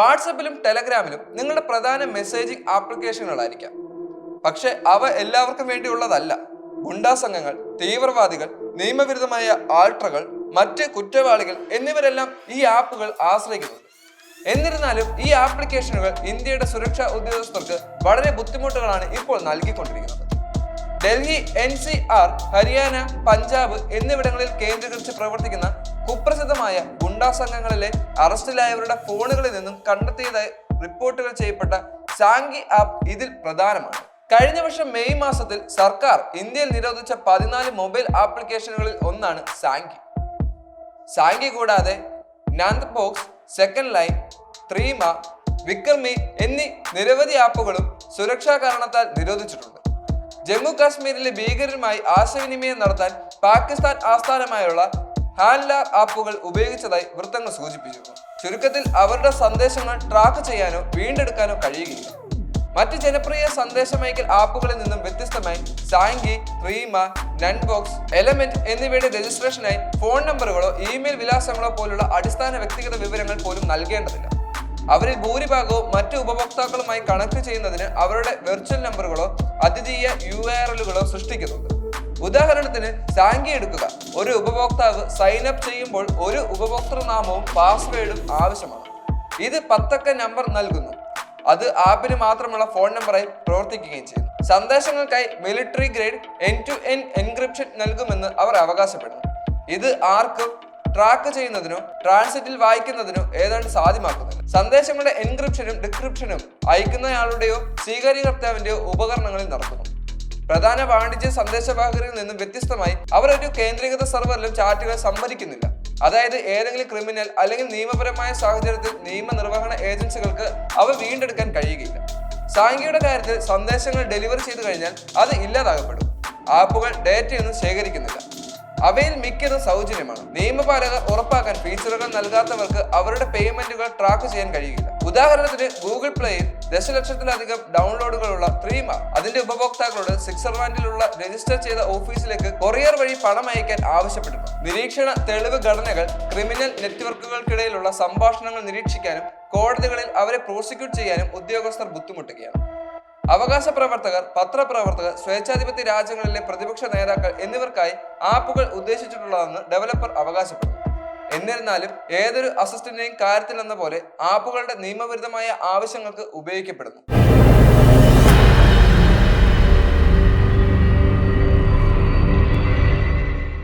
വാട്സപ്പിലും ടെലഗ്രാമിലും നിങ്ങളുടെ പ്രധാന മെസ്സേജിംഗ് ആപ്ലിക്കേഷനുകളായിരിക്കാം. പക്ഷേ അവ എല്ലാവർക്കും വേണ്ടിയുള്ളതല്ല. ഗുണ്ടാ സംഘങ്ങൾ തീവ്രവാദികൾ നിയമവിരുദ്ധമായ ആൾട്രകൾ മറ്റ് കുറ്റവാളികൾ എന്നിവരെല്ലാം ഈ ആപ്പുകൾ ആശ്രയിക്കുന്നുണ്ട്. എന്നിരുന്നാലും ഈ ആപ്ലിക്കേഷനുകൾ ഇന്ത്യയുടെ സുരക്ഷാ ഉദ്യോഗസ്ഥർക്ക് വളരെ ബുദ്ധിമുട്ടുകളാണ് ഇപ്പോൾ നൽകിക്കൊണ്ടിരിക്കുന്നത്. Delhi N C R Haryana Punjab എന്നിവിടങ്ങളിൽ കേന്ദ്രീകരിച്ച് പ്രവർത്തിക്കുന്ന കുപ്രസിദ്ധമായ ഗുണ്ടാ സംഘങ്ങളിലെ അറസ്റ്റിലായവരുടെ ഫോണുകളിൽ നിന്നും കണ്ടെത്തിയതായി റിപ്പോർട്ടുകൾ ചെയ്യപ്പെട്ട സാങ്കി ആപ്പ് ഇതിൽ പ്രധാനമാണ്. കഴിഞ്ഞ വർഷം മെയ് മാസത്തിൽ സർക്കാർ ഇന്ത്യയിൽ നിരോധിച്ച പതിനാല് മൊബൈൽ ആപ്ലിക്കേഷനുകളിൽ ഒന്നാണ് സാങ്കി സാങ്കി കൂടാതെ Nandbox second line Threema Wickr Me എന്നീ നിരവധി ആപ്പുകളും സുരക്ഷാ കാരണത്താൽ നിരോധിച്ചിട്ടുണ്ട്. ജമ്മു കാശ്മീരിലെ ഭീകരരുമായി ആശയവിനിമയം നടത്താൻ പാകിസ്ഥാൻ ആസ്ഥാനമായുള്ള ഹാൻലാർ ആപ്പുകൾ ഉപയോഗിച്ചതായി വൃത്തങ്ങൾ സൂചിപ്പിച്ചിരുന്നു. ചുരുക്കത്തിൽ അവരുടെ സന്ദേശങ്ങൾ ട്രാക്ക് ചെയ്യാനോ വീണ്ടെടുക്കാനോ കഴിയുകയില്ല. മറ്റ് ജനപ്രിയ സന്ദേശമയക്കൽ ആപ്പുകളിൽ നിന്നും വ്യത്യസ്തമായി സാങ്കി റീമ നൺബോക്സ് എലമെന്റ് എന്നിവയുടെ രജിസ്ട്രേഷനായി ഫോൺ നമ്പറുകളോ ഇമെയിൽ വിലാസങ്ങളോ പോലുള്ള അടിസ്ഥാന വ്യക്തിഗത വിവരങ്ങൾ പോലും നൽകേണ്ടതില്ല. അവരിൽ ഭൂരിഭാഗവും മറ്റ് ഉപഭോക്താക്കളുമായി കണക്ട് ചെയ്യുന്നതിന് അവരുടെ വെർച്വൽ നമ്പറുകളോ അതിഥീയ യു ആർ എല്ലുകളോ സൃഷ്ടിക്കുന്നുണ്ട്. ഉദാഹരണത്തിന് സാങ്കി എടുക്കുക. ഒരു ഉപഭോക്താവ് സൈൻ അപ്പ് ചെയ്യുമ്പോൾ ഒരു ഉപഭോക്തൃനാമവും പാസ്വേഡും ആവശ്യമാണ്. ഇത് പത്തക്ക നമ്പർ നൽകുന്നു. അത് ആപ്പിന് മാത്രമുള്ള ഫോൺ നമ്പറായി പ്രവർത്തിക്കുകയും ചെയ്യുന്നു സന്ദേശങ്ങൾക്കായി military grade end to end encryption നൽകുമെന്ന് അവർ അവകാശപ്പെടുന്നു. ഇത് ആർക്കും? ട്രാക്ക് ചെയ്യുന്നതിനോ ട്രാൻസിറ്റിൽ വായിക്കുന്നതിനോ ഏതാണ്ട് സാധ്യമാക്കുന്നില്ല. സന്ദേശങ്ങളുടെ എൻക്രിപ്ഷനും ഡിക്രിപ്ഷനും അയക്കുന്നയാളുടെയോ സ്വീകാര്യകർത്താവിന്റെയോ ഉപകരണങ്ങളിൽ നടക്കുന്നു. പ്രധാന വാണിജ്യ സന്ദേശവാഹകരിൽ നിന്നും വ്യത്യസ്തമായി അവർ ഒരു കേന്ദ്രീകൃത സെർവറിലും ചാറ്റുകൾ സംഭരിക്കുന്നില്ല. അതായത് ഏതെങ്കിലും ക്രിമിനൽ അല്ലെങ്കിൽ നിയമപരമായ സാഹചര്യത്തിൽ നിയമനിർവഹണ ഏജൻസികൾക്ക് അവ വീണ്ടെടുക്കാൻ കഴിയുകയില്ല. സാങ്കിയുടെ കാര്യത്തിൽ സന്ദേശങ്ങൾ ഡെലിവറി ചെയ്തു കഴിഞ്ഞാൽ അത് ഇല്ലാതാകപ്പെടും ആപ്പുകൾ ഡേറ്റയൊന്നും ശേഖരിക്കുന്നില്ല. അവയിൽ മിക്കതും സൗജന്യമാണ്. നിയമപാലകർ ഉറപ്പാക്കാൻ ഫീച്ചറുകൾ നൽകാത്തവർക്ക് അവരുടെ പേയ്മെന്റുകൾ ട്രാക്ക് ചെയ്യാൻ കഴിയില്ല. ഉദാഹരണത്തിന് ഗൂഗിൾ പ്ലേയിൽ ദശലക്ഷത്തിലധികം ഡൗൺലോഡുകളുള്ള ത്രീമ അതിന്റെ ഉപഭോക്താക്കളോട് സ്വിറ്റ്സർലാൻഡിലുള്ള രജിസ്റ്റർ ചെയ്ത ഓഫീസിലേക്ക് കൊറിയർ വഴി പണം അയക്കാൻ ആവശ്യപ്പെടുന്നു. നിരീക്ഷണ തെളിവ് ഘടനകൾ ക്രിമിനൽ നെറ്റ്വർക്കുകൾക്കിടയിലുള്ള സംഭാഷണങ്ങൾ നിരീക്ഷിക്കാനും കോടതികളിൽ അവരെ പ്രോസിക്യൂട്ട് ചെയ്യാനും ഉദ്യോഗസ്ഥർ ബുദ്ധിമുട്ടുകയാണ്. അവകാശ പ്രവർത്തകർ പത്രപ്രവർത്തകർ സ്വേച്ഛാധിപത്യ രാജ്യങ്ങളിലെ പ്രതിപക്ഷ നേതാക്കൾ എന്നിവർക്കായി ആപ്പുകൾ ഉദ്ദേശിച്ചിട്ടുള്ളതെന്ന് ഡെവലപ്പർ അവകാശപ്പെട്ടു. എന്നിരുന്നാലും ഏതൊരു അസിസ്റ്റന്റിനെയും കാര്യത്തിൽ എന്ന പോലെ ആപ്പുകളുടെ നിയമവിരുദ്ധമായ ആവശ്യങ്ങൾക്ക് ഉപയോഗിക്കപ്പെടുന്നു.